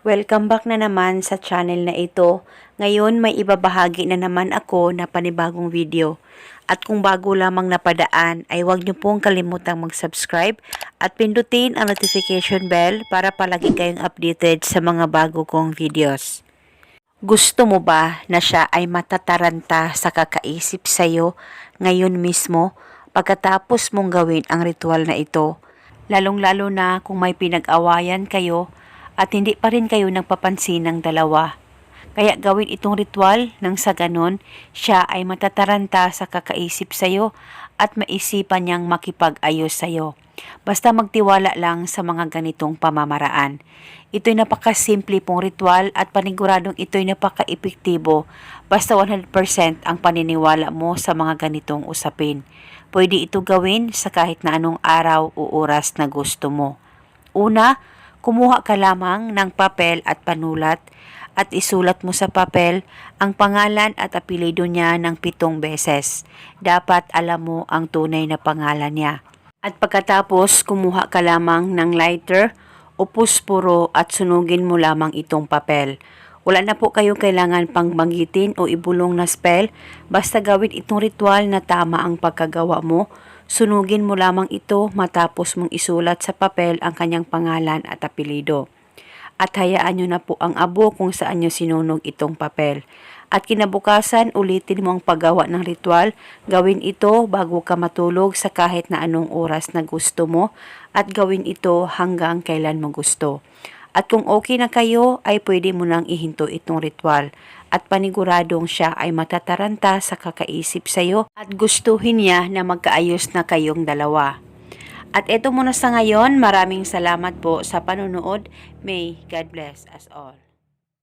Welcome back na naman sa channel na ito. Ngayon may ibabahagi na naman ako na panibagong video. At kung bago lamang napadaan ay huwag niyo pong kalimutang mag-subscribe at pindutin ang notification bell para palagi kayong updated sa mga bago kong videos. Gusto mo ba na siya ay matataranta sa kakaisip sa'yo ngayon mismo pagkatapos mong gawin ang ritual na ito? Lalong-lalo na kung may pinag-awayan kayo at hindi pa rin kayo nagpapansin ng dalawa. Kaya gawin itong ritual nang sa ganon, siya ay matataranta sa kakaisip sa'yo at maisipan niyang makipag-ayos sa'yo. Basta magtiwala lang sa mga ganitong pamamaraan. Ito'y napakasimple pong ritual at paniguradong ito'y napaka-epektibo basta 100% ang paniniwala mo sa mga ganitong usapin. Pwede ito gawin sa kahit na anong araw o oras na gusto mo. Una, kumuha ka lamang ng papel at panulat at isulat mo sa papel ang pangalan at apelido niya ng pitong beses. Dapat alam mo ang tunay na pangalan niya. At pagkatapos, kumuha ka lamang ng lighter o puspuro at sunugin mo lamang itong papel. Wala na po kayo kailangan pang banggitin o ibulong na spell, basta gawin itong ritual na tama ang pagkagawa mo. Sunugin mo lamang ito matapos mong isulat sa papel ang kanyang pangalan at apelido. At hayaan nyo na po ang abo kung saan nyo sinunog itong papel. At kinabukasan, ulitin mo ang paggawa ng ritual. Gawin ito bago ka matulog sa kahit na anong oras na gusto mo at gawin ito hanggang kailan mo gusto. At kung okay na kayo, ay pwede mo nang ihinto itong ritual. At paniguradong siya ay matataranta sa kakaisip sa'yo at gustuhin niya na magkaayos na kayong dalawa. At eto muna sa ngayon, maraming salamat po sa panonood. May God bless us all.